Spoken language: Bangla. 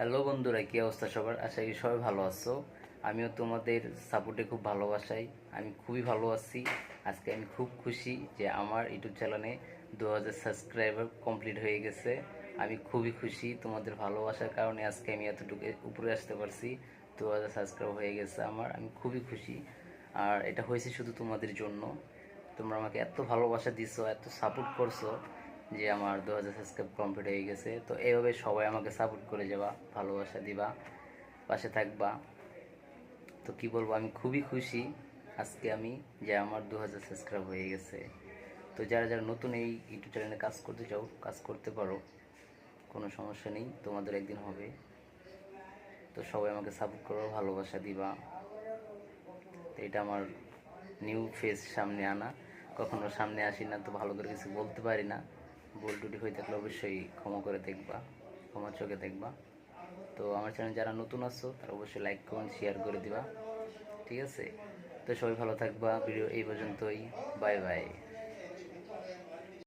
হ্যালো বন্ধুরা, কী অবস্থা সবার? আশা করি সবাই ভালো আছো। আমিও তোমাদের সাপোর্টে খুব ভালোবাসাই। আমি খুবই ভালো আছি। আজকে আমি খুব খুশি যে আমার ইউটিউব চ্যানেলে দু হাজার সাবস্ক্রাইবার কমপ্লিট হয়ে গেছে। আমি খুবই খুশি তোমাদের ভালোবাসার কারণে আজকে আমি এতটুকু উপরে আসতে পারছি। দু হাজার সাবস্ক্রাইব হয়ে গেছে আমার। আমি খুবই খুশি। আর এটা হয়েছে শুধু তোমাদের জন্য। তোমরা আমাকে এত ভালোবাসা দিছো, এত সাপোর্ট করছ। যে আমার দু হাজার সাবস্ক্রাইব কমপ্লিট হয়ে গেছে, তো এইভাবে সবাই আমাকে সাপোর্ট করে যাবা, ভালোবাসা দিবা, পাশে থাকবা। তো কি বলব, আমি খুবই খুশি আজকে আমি যে আমার দু হাজার সাবস্ক্রাইব হয়ে গেছে। তো যারা যারা নতুন এই ইউটিউব চ্যানেলে কাজ করতে চাও, কাজ করতে পারো, কোনো সমস্যা নেই, তোমাদের একদিন হবে। তো সবাই আমাকে সাপোর্ট করো, ভালোবাসা দিবা। তো এটা আমার নিউ ফেস সামনে আনা। কখনো সামনে আসি না, তো ভালো করে কিছু বলতে পারি না। ভুল টুটি হয়ে থাকলে অবশ্যই ক্ষমা করে দেখবা, ক্ষমা চোখে দেখবা। তো আমার চ্যানেল যারা নতুন আসছো তারা অবশ্যই লাইক কমেন্ট শেয়ার করে দিবা। ঠিক আছে? তো সবাই ভালো থাকবা। ভিডিও এই পর্যন্তই। Bye bye